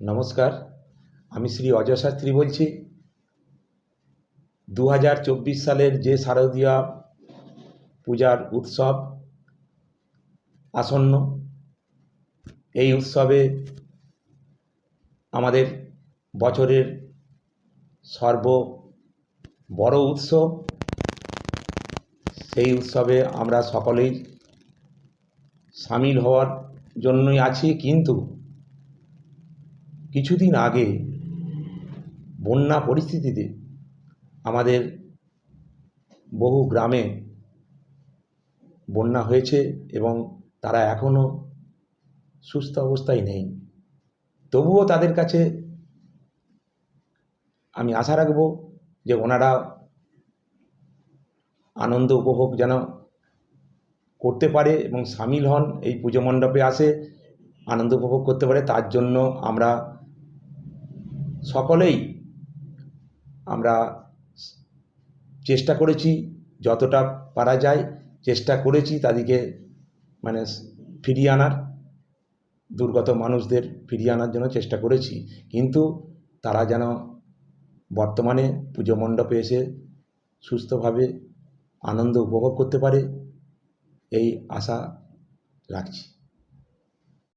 নমস্কার, আমি শ্রী অজয় শাস্ত্রী বলছি। দু হাজার চব্বিশ সালের যে শারদীয়া পূজার উৎসব আসন্ন, এই উৎসবে আমাদের বছরের সর্ব বড় উৎসব। সেই উৎসবে আমরা সকলেই সামিল হওয়ার জন্যই আছি, কিন্তু কিছুদিন আগে বন্যা পরিস্থিতিতে আমাদের বহু গ্রামে বন্যা হয়েছে এবং তারা এখনও সুস্থ অবস্থায় নেই। তবুও তাদের কাছে আমি আশা রাখব যে ওনারা আনন্দ উপভোগ যেন করতে পারে এবং সামিল হন, এই পুজো মণ্ডপে আসে, আনন্দ উপভোগ করতে পারে। তার জন্য আমরা সকলেই আমরা চেষ্টা করেছি, যতটা পারা যায় চেষ্টা করেছি তাদেরকে মানে ফিরিয়ে আনার, দুর্গত মানুষদের ফিরিয়ে আনার জন্য চেষ্টা করেছি। কিন্তু তারা যেন বর্তমানে পুজো মণ্ডপে এসে সুস্থভাবে আনন্দ উপভোগ করতে পারে, এই আশা রাখছি।